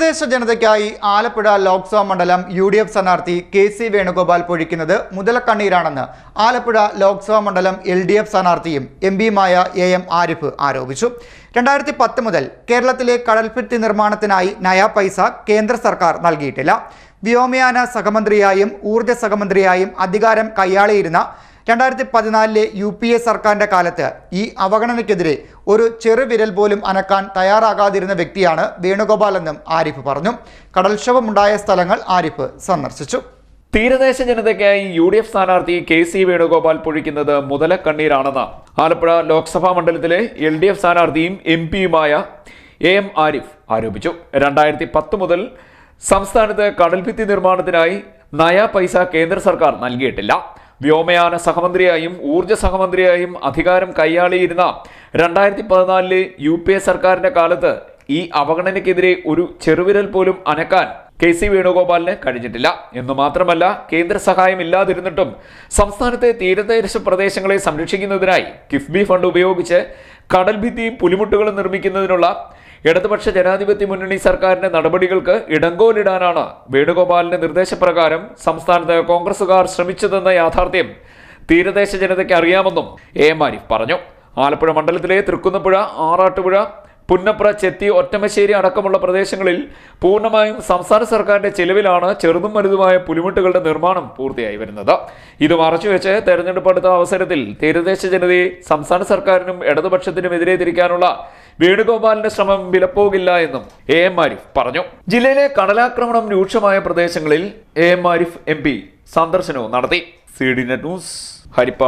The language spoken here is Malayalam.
തീരദേശ ജനതയ്ക്കായി ആലപ്പുഴ ലോക്സഭാ മണ്ഡലം യു ഡി എഫ് സ്ഥാനാർത്ഥി കെ സി വേണുഗോപാൽ പൊഴിക്കുന്നത് മുതലക്കണ്ണീരാണെന്ന് ആലപ്പുഴ ലോക്സഭാ മണ്ഡലം എൽ ഡി എഫ് സ്ഥാനാർത്ഥിയും എം പിയുമായ എ എം ആരിഫ് ആരോപിച്ചു. രണ്ടായിരത്തി പത്ത് മുതൽ കേരളത്തിലെ കടൽഭിത്തി നിർമ്മാണത്തിനായി നയാ പൈസ കേന്ദ്ര സർക്കാർ നൽകിയിട്ടില്ല. വ്യോമയാന സഹമന്ത്രിയായും ഊർജ സഹമന്ത്രിയായും അധികാരം കൈയാളിയിരുന്ന രണ്ടായിരത്തി പതിനാലിലെ യു പി എ സർക്കാരിന്റെ കാലത്ത് ഈ അവഗണനയ്ക്കെതിരെ ഒരു ചെറുവിരൽ പോലും അനക്കാൻ തയ്യാറാകാതിരുന്ന വ്യക്തിയാണ് വേണുഗോപാൽ എന്നും ആരിഫ് പറഞ്ഞു. കടൽക്ഷോഭമുണ്ടായ സ്ഥലങ്ങൾ ആരിഫ് സന്ദർശിച്ചു. തീരദേശ ജനതയ്ക്കായി യു ഡി എഫ് സ്ഥാനാർത്ഥി കെ സി വേണുഗോപാൽ പൊഴിക്കുന്നത് മുതലക്കണ്ണീരാണെന്ന് ആലപ്പുഴ ലോക്സഭാ മണ്ഡലത്തിലെ എൽ ഡി എഫ് സ്ഥാനാർത്ഥിയും എം പിയുമായ എ എം ആരിഫ് ആരോപിച്ചു. രണ്ടായിരത്തി പത്ത് മുതൽ സംസ്ഥാനത്ത് കടൽഭിത്തി നിർമ്മാണത്തിനായി നയ പൈസ കേന്ദ്ര സർക്കാർ നൽകിയിട്ടില്ല. വ്യോമയാന സഹമന്ത്രിയായും ഊർജ സഹമന്ത്രിയായും അധികാരം കൈയാളിയിരുന്ന രണ്ടായിരത്തി പതിനാലിലെ യു പി എ സർക്കാരിന്റെ കാലത്ത് ഈ അവഗണനയ്ക്കെതിരെ ഒരു ചെറുവിരൽ പോലും അനക്കാൻ കെ സി വേണുഗോപാലിന് കഴിഞ്ഞിട്ടില്ല. എന്നു മാത്രമല്ല കേന്ദ്ര സഹായം ഇല്ലാതിരുന്നിട്ടും സംസ്ഥാനത്തെ തീരദേശ പ്രദേശങ്ങളെ സംരക്ഷിക്കുന്നതിനായി കിഫ്ബി ഫണ്ട് ഉപയോഗിച്ച് കടൽഭിത്തിയും പുലിമുട്ടുകളും നിർമ്മിക്കുന്നതിനുള്ള ഇടതുപക്ഷ ജനാധിപത്യ മുന്നണി സർക്കാരിന്റെ നടപടികൾക്ക് ഇടങ്കോലിടാനാണ് വേണുഗോപാലിന്റെ നിർദ്ദേശപ്രകാരം സംസ്ഥാനത്ത് കോൺഗ്രസുകാർ ശ്രമിച്ചതെന്ന യാഥാർത്ഥ്യം തീരദേശ ജനതയ്ക്ക് അറിയാമെന്നും എ എം ആരിഫ് പറഞ്ഞു. ആലപ്പുഴ മണ്ഡലത്തിലെ തൃക്കുന്നപ്പുഴ ആറാട്ടുപുഴ പുന്നപ്ര ചെത്തി ഒറ്റമശ്ശേരി അടക്കമുള്ള പ്രദേശങ്ങളിൽ പൂർണമായും സംസ്ഥാന സർക്കാരിന്റെ ചെലവിലാണ് ചെറുതും വലുതുമായ പുലിമുട്ടുകളുടെ നിർമ്മാണം പൂർത്തിയായി വരുന്നത്. ഇത് മറച്ചുവെച്ച് തെരഞ്ഞെടുപ്പെടുത്ത അവസരത്തിൽ തീരദേശ ജനതയെ സംസ്ഥാന സർക്കാരിനും ഇടതുപക്ഷത്തിനും എതിരെ തിരിക്കാനുള്ള വേണുഗോപാലിന്റെ ശ്രമം വിലപ്പോകില്ല എന്നും എ എം ആരിഫ് പറഞ്ഞു. ജില്ലയിലെ കടലാക്രമണം രൂക്ഷമായ പ്രദേശങ്ങളിൽ A M Arif M P സന്ദർശനവും നടത്തി. C D net news Haripad.